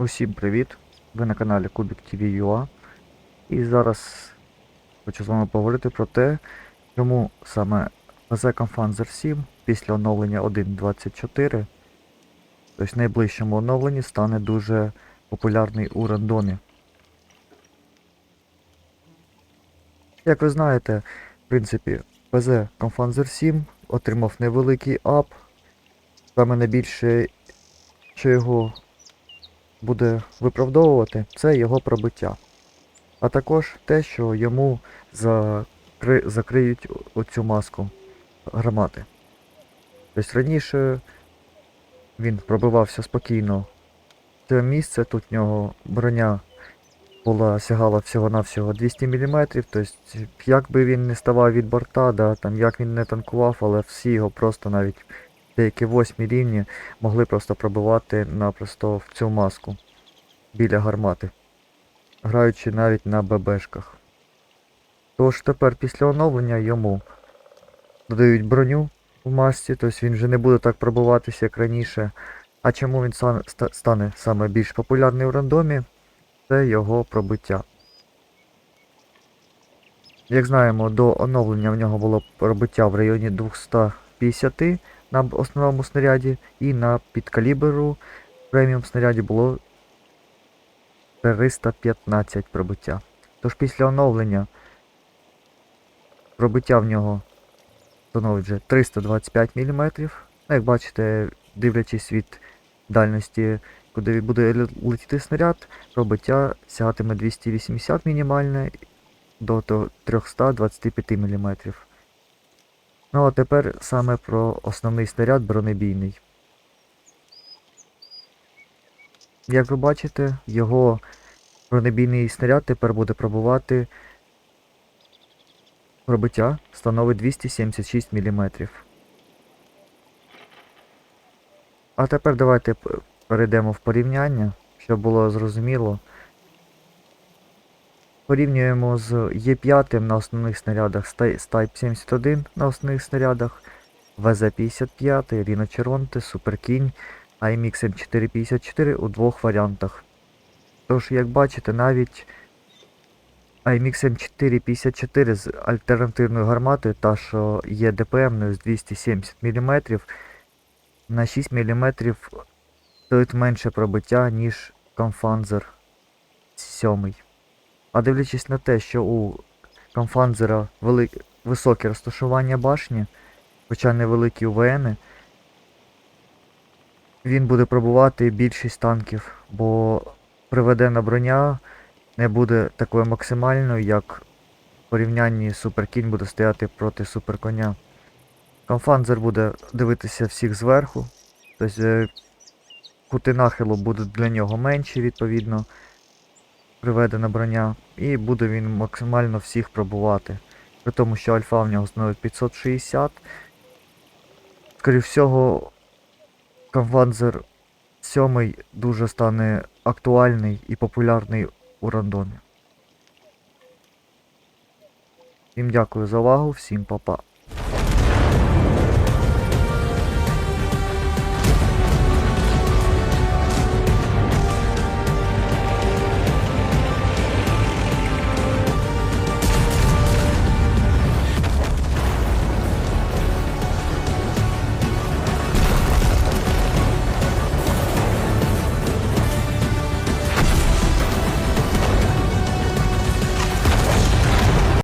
Усім привіт! Ви на каналі Kubik TV UA. І зараз хочу з вами поговорити про те, чому саме PZ Confanzer 7 після оновлення 1.24, тобто в найближчому оновленні, стане дуже популярний у рандомі. Як ви знаєте, в принципі, PZ Confanzer 7 отримав невеликий ап. Саме найбільше, що його буде виправдовувати, це його пробиття. А також те, що йому закри... закриють оцю маску гармати. Тобто раніше він пробивався спокійно. Це місце, тут в нього броня була сягала всього-навсього 200 мм, тобто як би він не ставав від борта, да, там, як він не танкував, але всі його просто навіть деякі восьмі рівні могли просто пробивати напросто в цю маску біля гармати, граючи навіть на ББшках. Тож тепер після оновлення йому додають броню в масці, тобто він вже не буде так пробиватися, як раніше. А чому він стане саме більш популярний у рандомі? Це його пробиття. Як знаємо, до оновлення в нього було пробиття в районі 250 на основному снаряді, і на підкаліберу преміум снаряді було 315 пробиття. Тож після оновлення пробиття в нього становить вже 325 мм. Ну, як бачите, дивлячись від дальності, куди буде летіти снаряд, пробиття сягатиме 280 мінімальне до 325 мм. Ну а тепер саме про основний снаряд бронебійний. Як ви бачите, його бронебійний снаряд тепер буде пробувати пробиття становить 276 мм. А тепер давайте перейдемо в порівняння, щоб було зрозуміло. Порівнюємо з Е5 на основних снарядах з Type 71 на основних снарядах, ВЗ-55, Ріно Червонте, Суперкінь, IMX M454 у двох варіантах. Тож, як бачите, навіть IMX M454 з альтернативною гарматою, та що є ДПМною з 270 мм, на 6 мм стоїть менше пробиття, ніж Kampfpanzer 7. А дивлячись на те, що у Kampfpanzer велик... високе розташування башні, хоча невеликі УВН, він буде пробувати більшість танків, бо приведена броня не буде такою максимальною, як в порівнянні Суперкінь буде стояти проти Суперконя. Камфанзер буде дивитися всіх зверху, тобто е, кути нахилу будуть для нього менші, відповідно, приведена броня, і буде він максимально всіх пробувати. При тому, що альфа в нього становить 560. Скоріше всього, Камфанзер 7 дуже стане актуальний і популярний у рандомі. Всім дякую за увагу, всім па-па.